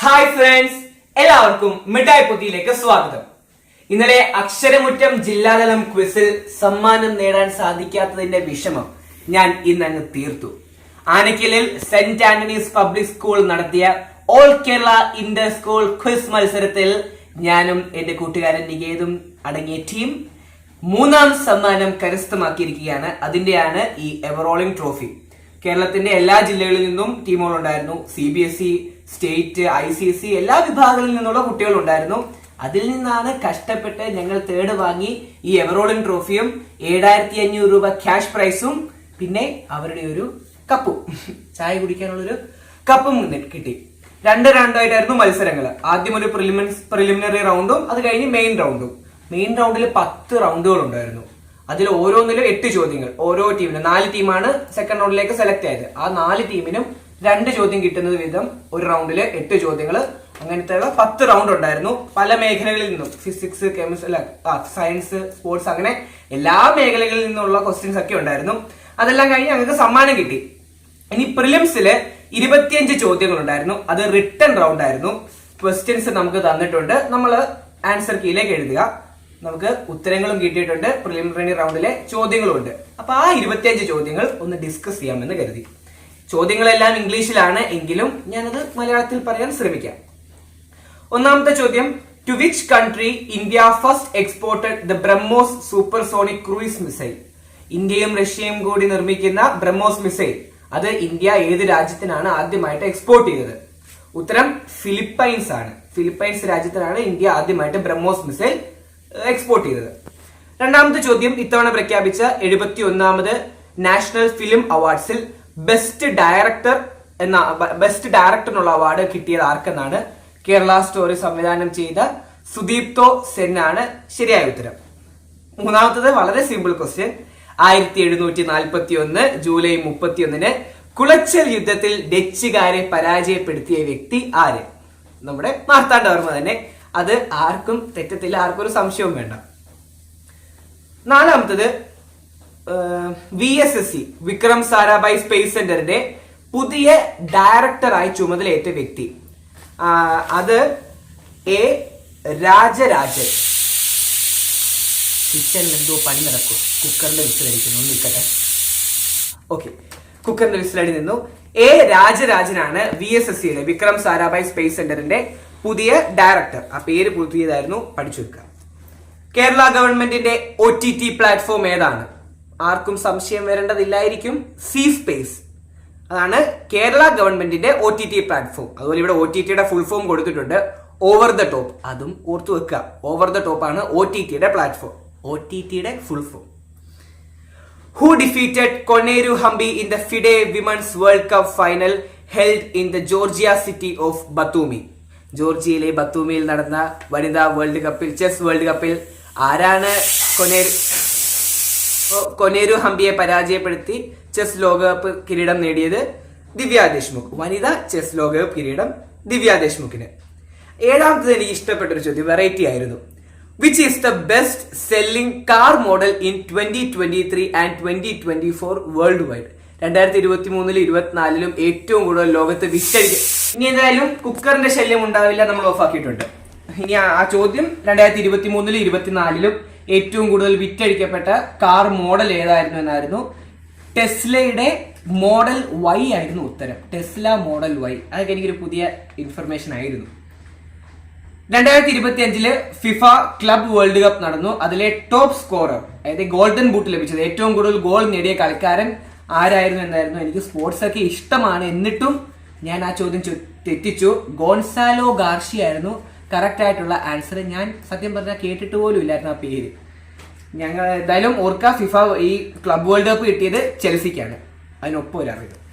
Hi friends എല്ലാവർക്കും മിഠായി പൊതിയിലേക്ക് സ്വാഗതം. ഇന്നലെ അക്ഷരമുറ്റം ജില്ലാതലം ക്വിസിൽ സമ്മാനം നേടാൻ സാധിക്കാത്തതിന്റെ വിഷമം ഞാൻ ഇന്ന് അങ്ങ് തീർത്തു. ആനക്കലിൽ സെന്റ് ആന്റണീസ് പബ്ലിക് സ്കൂൾ നടത്തിയ all Kerala inter school quiz മത്സരത്തിൽ ഞാനും എന്റെ കൂട്ടുകാരൻ നികേതും അടങ്ങിയ ടീം മൂന്നാം സമ്മാനം കരസ്ഥമാക്കിയിരിക്കുകയാണ്. അതിന്റെയാണ് ഈ എവറോളിംഗ് ട്രോഫി. കേരളത്തിന്റെ എല്ലാ ജില്ലകളിൽ നിന്നും ടീമുകൾ ഉണ്ടായിരുന്നു C B S E state I C S C എല്ലാ വിഭാഗങ്ങളിൽ നിന്നുള്ള കുട്ടികൾ ഉണ്ടായിരുന്നു അതിൽ നിന്നാണ് കഷ്ടപ്പെട്ട് ഞങ്ങൾ തേർഡ് വാങ്ങി ഈ എവറോളിൻ ട്രോഫിയും ഏഴായിരത്തി അഞ്ഞൂറ് രൂപ ക്യാഷ് പ്രൈസും പിന്നെ അവരുടെ ഒരു കപ്പും ചായ കുടിക്കാനുള്ളൊരു കപ്പും കിട്ടി. രണ്ട് റൗണ്ടായിട്ടായിരുന്നു മത്സരങ്ങൾ. ആദ്യം ഒരു പ്രിലിമിനറി റൗണ്ടും അത് കഴിഞ്ഞ് മെയിൻ റൗണ്ടും മെയിൻ റൗണ്ടിൽ പത്ത് റൗണ്ടുകൾ ഉണ്ടായിരുന്നു അതിൽ ഓരോന്നിലും എട്ട് ചോദ്യങ്ങൾ. ഓരോ ടീമിനും നാല് ടീമാണ് സെക്കൻഡ് റൗണ്ടിലേക്ക് സെലക്ട് ആയത്. ആ നാല് ടീമിനും രണ്ട് ചോദ്യം കിട്ടുന്നത് വിധം ഒരു റൗണ്ടിൽ എട്ട് ചോദ്യങ്ങൾ. അങ്ങനത്തെ പത്ത് റൗണ്ട് ഉണ്ടായിരുന്നു. പല മേഖലകളിൽ നിന്നും. ഫിസിക്സ് കെമിസ്ട്രി അല്ല സയൻസ് സ്പോർട്സ് അങ്ങനെ എല്ലാ മേഖലകളിൽ നിന്നുള്ള ക്വസ്റ്റ്യൻസ് ഒക്കെ ഉണ്ടായിരുന്നു. അതെല്ലാം കഴിഞ്ഞ് ഞങ്ങൾക്ക് സമ്മാനം കിട്ടി. ഇനി പ്രിലിംസിൽ ഇരുപത്തിയഞ്ച് ചോദ്യങ്ങൾ ഉണ്ടായിരുന്നു. അത് റിട്ടേൺ റൗണ്ട് ആയിരുന്നു. ക്വസ്റ്റ്യൻസ് നമുക്ക് തന്നിട്ടുണ്ട്. നമ്മൾ ആൻസർ കീയിലേക്ക് എഴുതുക. നമുക്ക് ഉത്തരങ്ങളും കിട്ടിയിട്ടുണ്ട്. പ്രിലിമിനറി റൗണ്ടിലെ ചോദ്യങ്ങളും ഉണ്ട് അപ്പൊ ആ ഇരുപത്തിയഞ്ച് ചോദ്യങ്ങൾ ഒന്ന് ഡിസ്കസ് ചെയ്യാമെന്ന് കരുതി. ചോദ്യങ്ങളെല്ലാം ഇംഗ്ലീഷിലാണ് എങ്കിലും ഞാനത് മലയാളത്തിൽ പറയാൻ ശ്രമിക്കാം. ഒന്നാമത്തെ ചോദ്യം to which country India first exported the BrahMos supersonic cruise missile ഇന്ത്യയും റഷ്യയും കൂടി നിർമ്മിക്കുന്ന ബ്രഹ്മോസ് മിസൈൽ അത് ഇന്ത്യ ഏത് രാജ്യത്തിനാണ് ആദ്യമായിട്ട് എക്സ്പോർട്ട് ചെയ്തത്? ഉത്തരം ഫിലിപ്പൈൻസ് ആണ്. ഫിലിപ്പൈൻസ് രാജ്യത്തിനാണ് ഇന്ത്യ ആദ്യമായിട്ട് ബ്രഹ്മോസ് മിസൈൽ എക്സ്പോർട്ട് ചെയ്തത്. രണ്ടാമത്തെ ചോദ്യം ഇത്തവണ പ്രഖ്യാപിച്ച എഴുപത്തി ഒന്നാമത് നാഷണൽ ഫിലിം അവാർഡ്സിൽ ബെസ്റ്റ് ഡയറക്ടർ എന്ന ബെസ്റ്റ് ഡയറക്ടറിനുള്ള അവാർഡ് കിട്ടിയത് ആർക്കെന്നാണ് കേരള സ്റ്റോറി സംവിധാനം ചെയ്ത സുദീപ്തോ സെൻ ആണ് ശരിയായ ഉത്തരം. മൂന്നാമത്തത് വളരെ സിമ്പിൾ ക്വസ്റ്റ്യൻ ആയിരത്തി എഴുന്നൂറ്റി നാൽപ്പത്തി ഒന്ന് ജൂലൈ മുപ്പത്തി ഒന്നിന് കുളച്ചൽ യുദ്ധത്തിൽ ഡച്ചുകാരെ പരാജയപ്പെടുത്തിയ വ്യക്തി ആര്? നമ്മുടെ മാർത്താണ്ഡവർമ്മ തന്നെ. അത് ആർക്കും തെറ്റത്തില്ല ആർക്കും ഒരു സംശയവും വേണ്ട. നാലാമത്തത് V S S C Vikram Sarabhai space സെന്ററിന്റെ പുതിയ ഡയറക്ടറായി ചുമതലയേറ്റ വ്യക്തി. അത് എ രാജരാജൻ. കിച്ചണിൽ എന്തോ പണി നടക്കും. കുക്കറിന്റെ വിസിലടിക്കുന്നു. നിൽക്കട്ടെ. ഓക്കെ. കുക്കറിന്റെ വിസിലടി നിന്നു. എ രാജരാജനാണ് വി എസ് എസ് സിയുടെ വിക്രം സാരാഭായ് സ്പേസ് സെന്ററിന്റെ പുതിയ ഡയറക്ടർ ആ പേര് പുതിയതായിരുന്നു പഠിച്ചു വെക്കുക കേരള ഗവൺമെന്റിന്റെ ഒ ടി ടി പ്ലാറ്റ്ഫോം ഏതാണ്? ആർക്കും സംശയം വരേണ്ടതില്ലായിരിക്കും. സി സ്പേസ് അതാണ് കേരള ഗവൺമെന്റിന്റെ ഒ ടി ടി പ്ലാറ്റ്ഫോം അതുപോലെ ഇവിടെ ഒ ടി ടിയുടെ ഫുൾ ഫോം കൊടുത്തിട്ടുണ്ട്. ഓവർ ദ ടോപ്പ് അതും ഓർത്തു വെക്കുക. ഓവർ ദ ടോപ്പ് ആണ് ഒ ടി ടിയുടെ പ്ലാറ്റ്ഫോം ഒ ടി ടിയുടെ full form who defeated Koneru Humpy in the FIDE women's world cup final held in the Georgia city of Batumi. ജോർജിയയിലെ ബത്തൂമിയിൽ നടന്ന വനിതാ വേൾഡ് കപ്പിൽ ചെസ് വേൾഡ് കപ്പിൽ ആരാണ് കൊനേരു കൊനേരു ഹംപിയെ പരാജയപ്പെടുത്തി ചെസ് ലോകകപ്പ് കിരീടം നേടിയത് ദിവ്യ ദേശ്മുഖ്. വനിതാ ചെസ് ലോകകപ്പ് കിരീടം ദിവ്യ ദേശ്മുഖിന്. ഏഴാമത്തത് എനിക്ക് ഇഷ്ടപ്പെട്ട ഒരു ചോദ്യം വെറൈറ്റി ആയിരുന്നു. Which is the best selling car model in twenty twenty three and twenty twenty four worldwide രണ്ടായിരത്തി ഇരുപത്തി മൂന്നിലും ഇരുപത്തിനാലിലും ഏറ്റവും കൂടുതൽ ലോകത്ത് വിറ്റഴിക്കും ഇനി എന്തായാലും കുക്കറിന്റെ ശല്യം ഉണ്ടാവില്ല നമ്മൾ ഓഫ് ആക്കിയിട്ടുണ്ട്. ഇനി ആ ചോദ്യം രണ്ടായിരത്തി ഇരുപത്തി മൂന്നിലും ഇരുപത്തിനാലിലും ഏറ്റവും കൂടുതൽ വിറ്റഴിക്കപ്പെട്ട കാർ മോഡൽ ഏതായിരുന്നു എന്നായിരുന്നു. ടെസ്ലയുടെ മോഡൽ വൈ ആയിരുന്നു ഉത്തരം. ടെസ്ല മോഡൽ വൈ അതൊക്കെ എനിക്കൊരു പുതിയ ഇൻഫർമേഷൻ ആയിരുന്നു. രണ്ടായിരത്തി ഇരുപത്തി അഞ്ചിൽ ഫിഫ ക്ലബ് വേൾഡ് കപ്പ് നടന്നു. അതിലെ ടോപ്പ് സ്കോറർ അതായത് ഗോൾഡൻ ബൂട്ട് ലഭിച്ചത്. ഏറ്റവും കൂടുതൽ ഗോൾ നേടിയ കളിക്കാരൻ ആരായിരുന്നു എന്നായിരുന്നു എനിക്ക് സ്പോർട്സ് ഒക്കെ ഇഷ്ടമാണ് എന്നിട്ടും ഞാൻ ആ ചോദ്യം തെറ്റിച്ചു. ഗോൺസാലോ ഗാർഷി ആയിരുന്നു. കറക്റ്റ് ആയിട്ടുള്ള ആൻസർ ഞാൻ സത്യം പറഞ്ഞാൽ കേട്ടിട്ട് പോലും ഇല്ലായിരുന്നു ആ പേര്. ഞങ്ങൾ എന്തായാലും ഓർക്ക ഫിഫ ഈ ക്ലബ് വേൾഡ് കപ്പ് കിട്ടിയത് ചെൽസിക്കാണ്. അതിനൊപ്പം ഒരു അറിവ്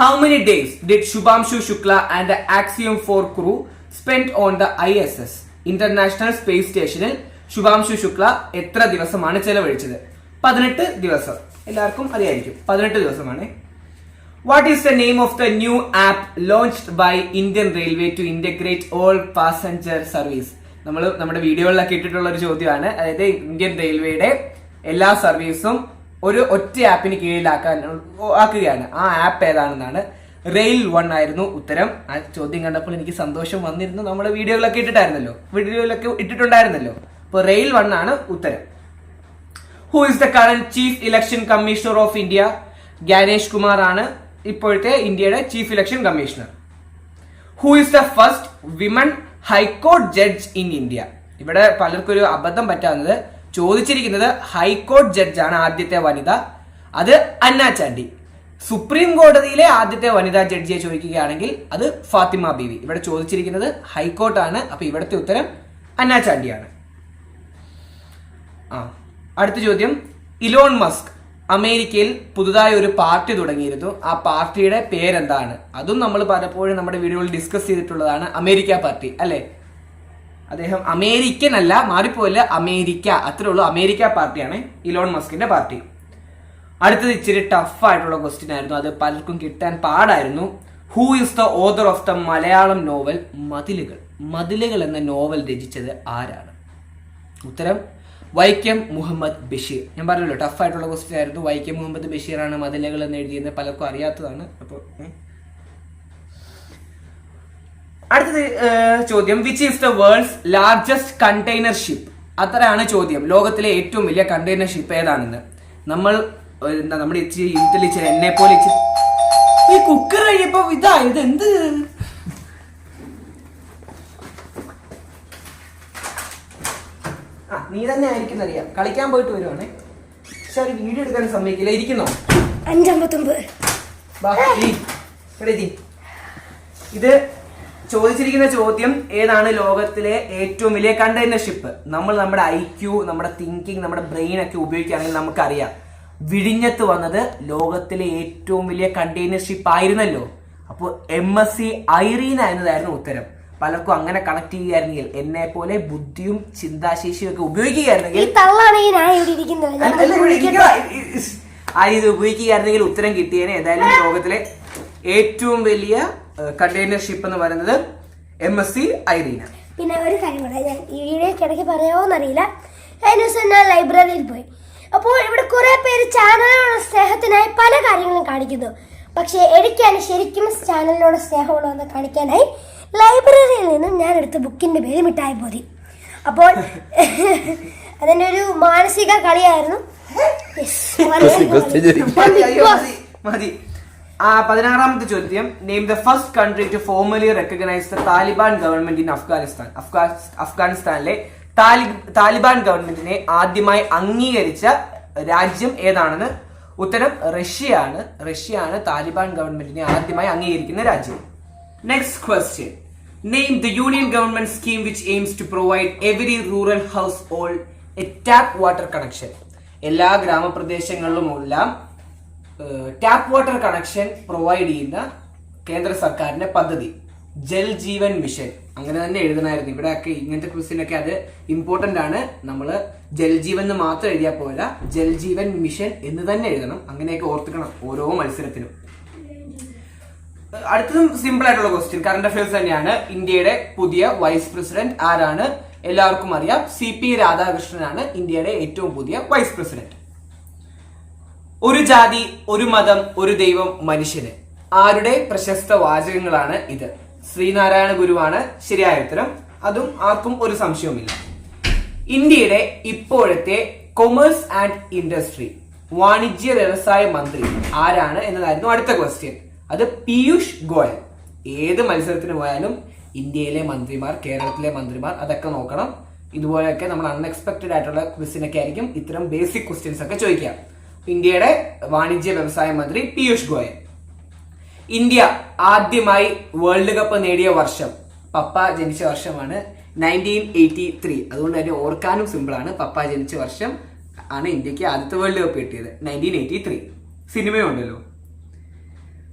How many days did and Shukla and the Axiom 4 crew spend on the ISS international space സ്റ്റേഷനിൽ ശുഭാംശു ശുക്ല എത്ര ദിവസമാണ് ചെലവഴിച്ചത്? പതിനെട്ട് ദിവസം. എല്ലാവർക്കും അറിയായിരിക്കും. പതിനെട്ട് ദിവസമാണ്. What is the name of the new app launched by Indian railway to integrate all passenger service നമ്മൾ നമ്മുടെ വീഡിയോകളിലൊക്കെ ഇട്ടിട്ടുള്ള ഒരു ചോദ്യമാണ്. അതായത് ഇന്ത്യൻ റെയിൽവേയുടെ എല്ലാ സർവീസും ഒരു ഒറ്റ ആപ്പിന് കീഴിലാക്കാൻ ആക്കുകയാണ്. ആ ആപ്പ് ഏതാണെന്നാണ് റെയിൽ വൺ ആയിരുന്നു ഉത്തരം. ആ ചോദ്യം കണ്ടപ്പോൾ എനിക്ക് സന്തോഷം വന്നിരുന്നു. നമ്മുടെ വീഡിയോകളൊക്കെ ഇട്ടിട്ടായിരുന്നല്ലോ. വീഡിയോയിലൊക്കെ ഇട്ടിട്ടുണ്ടായിരുന്നല്ലോ. അപ്പോൾ റെയിൽ വൺ ആണ് ഉത്തരം. Who is the current chief election commissioner of India Gyanesh Kumar ആണ് ഇപ്പോഴത്തെ ഇന്ത്യയുടെ chief election commissioner. Who is the first women high court judge in India ഇവിടെ പലർക്കും ഒരു അബദ്ധം പറ്റാവുന്നത് ചോദിച്ചിരിക്കുന്നത് ഹൈക്കോർട്ട് ജഡ്ജാണ് ആദ്യത്തെ വനിത. അത് അന്ന ചാണ്ടി. സുപ്രീം കോടതിയിലെ ആദ്യത്തെ വനിതാ ജഡ്ജിയെ ചോദിക്കുകയാണെങ്കിൽ അത് ഫാത്തിമ ബീവി. ഇവിടെ ചോദിച്ചിരിക്കുന്നത് ഹൈക്കോർട്ടാണ് അപ്പൊ ഇവിടുത്തെ ഉത്തരം അന്ന ചാണ്ടിയാണ്. ആ അടുത്ത ചോദ്യം. ഇലോൺ മസ്ക് അമേരിക്കയിൽ പുതുതായി ഒരു പാർട്ടി തുടങ്ങിയിരുന്നു. ആ പാർട്ടിയുടെ പേരെന്താണ്? അതും നമ്മൾ പലപ്പോഴും നമ്മുടെ വീഡിയോയിൽ ഡിസ്കസ് ചെയ്തിട്ടുള്ളതാണ് അമേരിക്ക പാർട്ടി അല്ലേ? അദ്ദേഹം അമേരിക്കൻ അല്ല മാറിപ്പോയില്ല അമേരിക്ക. അത്രേ ഉള്ളൂ. അമേരിക്ക പാർട്ടിയാണ് ഇലോൺ മസ്കിന്റെ പാർട്ടി. അടുത്തത് ഇച്ചിരി ടഫ് ആയിട്ടുള്ള ക്വസ്റ്റ്യൻ ആയിരുന്നു. അത് പലർക്കും കിട്ടാൻ പാടായിരുന്നു. Who is the author of the Malayalam novel Mathilukal? Mathilukal എന്ന നോവൽ രചിച്ചത് ആരാണ്? ഉത്തരം വൈക്കം മുഹമ്മദ് ബഷീർ. ഞാൻ പറഞ്ഞല്ലോ ടഫ് ആയിട്ടുള്ള ക്വസ്റ്റ്യൻ ആയിരുന്നു. വൈക്കം മുഹമ്മദ് ബഷീറാണ് മതിലകൾ എന്ന് എഴുതിയത് പലർക്കും അറിയാത്തതാണ്. അപ്പോൾ അടുത്തത് ചോദ്യം. Which is the world's largest container ship അത്രയാണ് ചോദ്യം. ലോകത്തിലെ ഏറ്റവും വലിയ കണ്ടെയ്നർ ഷിപ്പ് ഏതാണെന്ന്. നമ്മൾ എന്താ നമ്മുടെ ഇച്ചിരി ഇന്റലിച്ച് എന്നെ പോലെ ഈ കുക്കർ കഴിയപ്പോ ഇതാ ഇത് എന്ത് ആ നീ തന്നെ ആയിരിക്കും അറിയാം. കളിക്കാൻ പോയിട്ട് വരുവാണേ. പക്ഷെ അവർ വീഡിയോ എടുക്കാൻ സമ്മതിക്കില്ല. ഇരിക്കുന്നോ? അഞ്ചമ്പത്തൊമ്പത്. ഇത് ചോദിച്ചിരിക്കുന്ന ചോദ്യം ഏതാണ് ലോകത്തിലെ ഏറ്റവും വലിയ കണ്ടെയ്നർഷിപ്പ് നമ്മൾ നമ്മുടെ ഐ ക്യു നമ്മുടെ തിങ്കിങ് നമ്മുടെ ബ്രെയിൻ ഒക്കെ ഉപയോഗിക്കുകയാണെങ്കിൽ നമുക്കറിയാം. വിഴിഞ്ഞത്ത് വന്നത് ലോകത്തിലെ ഏറ്റവും വലിയ കണ്ടെയ്നർഷിപ്പ് ആയിരുന്നല്ലോ. അപ്പോൾ എം എസ് സി ഐറീന എന്നതായിരുന്നു ഉത്തരം. പലർക്കും അങ്ങനെ കണക്ട് ചെയ്യുകയായിരുന്നെങ്കിൽ എന്നെ പോലെ ബുദ്ധിയും ചിന്താശേഷിയും ഒക്കെ ഉപയോഗിക്കുകയായിരുന്നെങ്കിൽ. ആ ഇത് ഉപയോഗിക്കുകയായിരുന്നെങ്കിൽ ഉത്തരം കിട്ടിയേനെ. ഏതായാലും ലോകത്തിലെ ഏറ്റവും വലിയ കണ്ടെയ്നർ ഷിപ്പ് എന്ന് പറയുന്നത് എം എസ് സി ഐറീന പിന്നെ ഒരു കാര്യം കൂടെ ഞാൻ ഈ വീഡിയോയ്ക്ക് ഇടയ്ക്ക് പറയാമോന്നറിയില്ല കഴിഞ്ഞ ദിവസം ഞാൻ ലൈബ്രറിയിൽ പോയി. അപ്പോൾ ഇവിടെ കുറെ പേര് ചാനലുകളുടെ സ്നേഹത്തിനായി പല കാര്യങ്ങളും കാണിക്കുന്നു. പക്ഷേ എനിക്കാണ് ശരിക്കും ചാനലിനോട് സ്നേഹമുള്ളതെന്ന് കാണിക്കാനായി ലൈബ്രറിയിൽ നിന്നും ഞാൻ എടുത്ത ബുക്കിന്റെ പേര് മിഠായി പോതി അപ്പോൾ അതിന്റെ ഒരു മാനസിക കളിയായിരുന്നു. മതി, പതിനാറാമത്തെ ചോദ്യം. Name the first country to formally recognise the Taliban government in Afghanistan അഫ്ഗാ- അഫ്ഗാനിസ്ഥാനിലെ താലി- താലിബാൻ ഗവൺമെന്റിനെ ആദ്യമായി അംഗീകരിച്ച രാജ്യം ഏതാണെന്ന് ഉത്തരം റഷ്യയാണ്. റഷ്യയാണ് താലിബാൻ ഗവൺമെന്റിനെ ആദ്യമായി അംഗീകരിക്കുന്ന രാജ്യം. Next question name the union government scheme which aims to provide every rural household a tap water connection എല്ലാ ഗ്രാമപ്രദേശങ്ങളിലുമെല്ലാം ടാപ്പ് വാട്ടർ കണക്ഷൻ പ്രൊവൈഡ് ചെയ്യുന്ന കേന്ദ്ര സർക്കാരിന്റെ പദ്ധതി. ജൽ ജീവൻ മിഷൻ. അങ്ങനെ തന്നെ എഴുതണമായിരുന്നു ഇവിടെയൊക്കെ ഇങ്ങനത്തെ ക്വസ്റ്റ്യനൊക്കെ അത് ഇമ്പോർട്ടന്റ് ആണ്. നമ്മൾ ജൽ ജീവൻ എന്ന് മാത്രം എഴുതിയാൽ പോരാ. ജൽ ജീവൻ മിഷൻ എന്ന് തന്നെ എഴുതണം. അങ്ങനെയൊക്കെ ഓർത്തുക്കണം ഓരോ മത്സരത്തിനും അടുത്തതും സിമ്പിൾ ആയിട്ടുള്ള ക്വസ്റ്റ്യൻ കറണ്ട് അഫയേഴ്സ് തന്നെയാണ്. ഇന്ത്യയുടെ പുതിയ വൈസ് പ്രസിഡന്റ് ആരാണ്? എല്ലാവർക്കും അറിയാം. സി പി രാധാകൃഷ്ണനാണ് ഇന്ത്യയുടെ ഏറ്റവും പുതിയ വൈസ് പ്രസിഡന്റ് ഒരു ജാതി ഒരു മതം ഒരു ദൈവം മനുഷ്യന്. ആരുടെ പ്രശസ്ത വാചകങ്ങളാണ് ഇത്? ശ്രീനാരായണ ഗുരുവാണ് ശരിയായ ഉത്തരം. അതും ആർക്കും ഒരു സംശയവുമില്ല. ഇന്ത്യയുടെ ഇപ്പോഴത്തെ കൊമേഴ്സ് ആൻഡ് ഇൻഡസ്ട്രി വാണിജ്യ വ്യവസായ മന്ത്രി ആരാണ് എന്നതായിരുന്നു അടുത്ത ക്വസ്റ്റ്യൻ അത് പീയൂഷ് ഗോയൽ. ഏത് മത്സരത്തിന് പോയാലും ഇന്ത്യയിലെ മന്ത്രിമാർ കേരളത്തിലെ മന്ത്രിമാർ അതൊക്കെ നോക്കണം. ഇതുപോലെയൊക്കെ നമ്മൾ അൺഎക്സ്പെക്ടഡ് ആയിട്ടുള്ള ക്വസ്റ്റ്യനൊക്കെ ആയിരിക്കും. ഇത്തരം ബേസിക് ക്വസ്റ്റ്യൻസ് ഒക്കെ ചോദിക്കുക ഇന്ത്യയുടെ വാണിജ്യ വ്യവസായ മന്ത്രി പീയൂഷ് ഗോയൽ. ഇന്ത്യ ആദ്യമായി വേൾഡ് കപ്പ് നേടിയ വർഷം. പപ്പ ജനിച്ച വർഷമാണ് നയന്റീൻ എയ്റ്റി ത്രീ അതുകൊണ്ട് തന്നെ ഓർക്കാനും സിമ്പിളാണ്. പപ്പ ജനിച്ച വർഷം ആണ് ഇന്ത്യയ്ക്ക് ആദ്യത്തെ വേൾഡ് കപ്പ് കിട്ടിയത് nineteen eighty three സിനിമയുണ്ടല്ലോ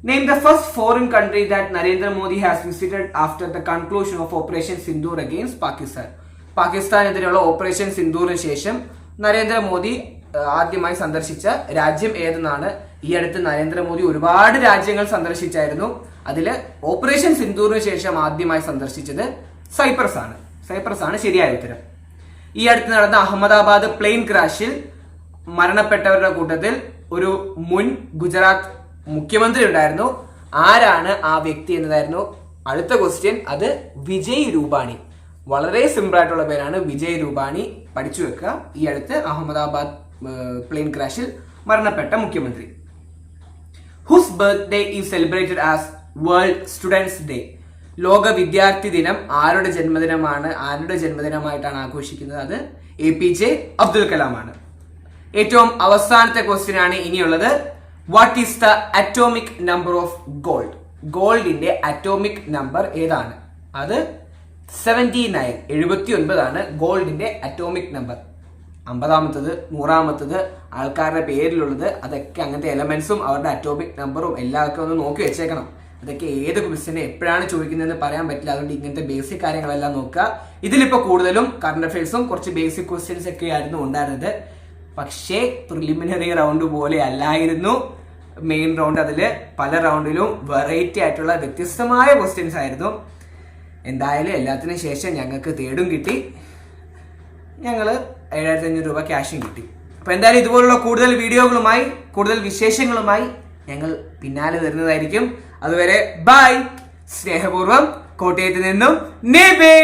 name the first foreign country that Narendra Modi has visited after the conclusion of operation Sindoor against Pakistan പാകിസ്ഥാനെതിരെയുള്ള operation സിന്ദൂറിന് ശേഷം നരേന്ദ്രമോദി ആദ്യമായി സന്ദർശിച്ച രാജ്യം ഏതെന്നാണ് ഈ അടുത്ത് നരേന്ദ്രമോദി ഒരുപാട് രാജ്യങ്ങൾ സന്ദർശിച്ചായിരുന്നു. അതിൽ ഓപ്പറേഷൻ സിന്ദൂറിന് ശേഷം ആദ്യമായി സന്ദർശിച്ചത് സൈപ്രസ് ആണ്. സൈപ്രസ് ആണ് ശരിയായ ഉത്തരം. ഈ അടുത്ത് നടന്ന അഹമ്മദാബാദ് പ്ലെയിൻ ക്രാഷിൽ മരണപ്പെട്ടവരുടെ കൂട്ടത്തിൽ ഒരു മുൻ ഗുജറാത്ത് മുഖ്യമന്ത്രി ഉണ്ടായിരുന്നു. ആരാണ് ആ വ്യക്തി എന്നതായിരുന്നു അടുത്ത ക്വസ്റ്റ്യൻ അത് വിജയ് രൂപാണി. വളരെ സിമ്പിൾ ആയിട്ടുള്ള പേരാണ് വിജയ് രൂപാണി. പഠിച്ചു വെക്കുക. ഈ അടുത്ത് അഹമ്മദാബാദ് പ്ലെയിൻ ക്രാഷിൽ മരണപ്പെട്ട മുഖ്യമന്ത്രി. Whose birthday is celebrated as world students day ലോക വിദ്യാർത്ഥി ദിനം ആരുടെ ജന്മദിനമാണ്? ആരുടെ ജന്മദിനമായിട്ടാണ് ആഘോഷിക്കുന്നത്? അത് A P J Abdul Kalam ആണ് ഏറ്റവും അവസാനത്തെ ക്വസ്റ്റ്യൻ ആണ് ഇനിയുള്ളത്. What is the atomic number of gold ഗോൾഡിന്റെ അറ്റോമിക് നമ്പർ ഏതാണ്? അത് സെവന്റി നയൻ എഴുപത്തി ഒൻപതാണ് ഗോൾഡിന്റെ അറ്റോമിക് നമ്പർ അമ്പതാമത്തത് നൂറാമത്തത് ആൾക്കാരുടെ പേരിലുള്ളത് അതൊക്കെ അങ്ങനത്തെ എലമെന്റ്സും അവരുടെ അറ്റോമിക് നമ്പറും എല്ലാവർക്കും ഒന്ന് നോക്കി വെച്ചേക്കണം. അതൊക്കെ ഏത് ക്വസ്റ്റിനെ എപ്പോഴാണ് ചോദിക്കുന്നതെന്ന് പറയാൻ പറ്റില്ല. അതുകൊണ്ട് ഇങ്ങനത്തെ ബേസിക് കാര്യങ്ങളെല്ലാം നോക്കുക. ഇതിലിപ്പോൾ കൂടുതലും കറണ്ട് അഫയേഴ്സും കുറച്ച് ബേസിക് ക്വസ്റ്റ്യൻസ് ഒക്കെ ആയിരുന്നു ഉണ്ടായിരുന്നത്. പക്ഷേ പ്രിലിമിനറി റൗണ്ട് പോലെ അല്ലായിരുന്നു. മെയിൻ റൗണ്ട് അതിൽ പല റൗണ്ടിലും വെറൈറ്റി ആയിട്ടുള്ള വ്യത്യസ്തമായ ക്വസ്റ്റ്യൻസ് ആയിരുന്നു. എന്തായാലും എല്ലാത്തിനും ശേഷം ഞങ്ങൾക്ക് തേടും കിട്ടി. ഞങ്ങൾ ഏഴായിരത്തി അഞ്ഞൂറ് രൂപ ക്യാഷും കിട്ടി. അപ്പൊ എന്തായാലും ഇതുപോലുള്ള കൂടുതൽ വീഡിയോകളുമായി കൂടുതൽ വിശേഷങ്ങളുമായി ഞങ്ങൾ പിന്നാലെ വരുന്നതായിരിക്കും. അതുവരെ ബൈ സ്നേഹപൂർവം കോട്ടയത്ത് നിന്നും നേബേ.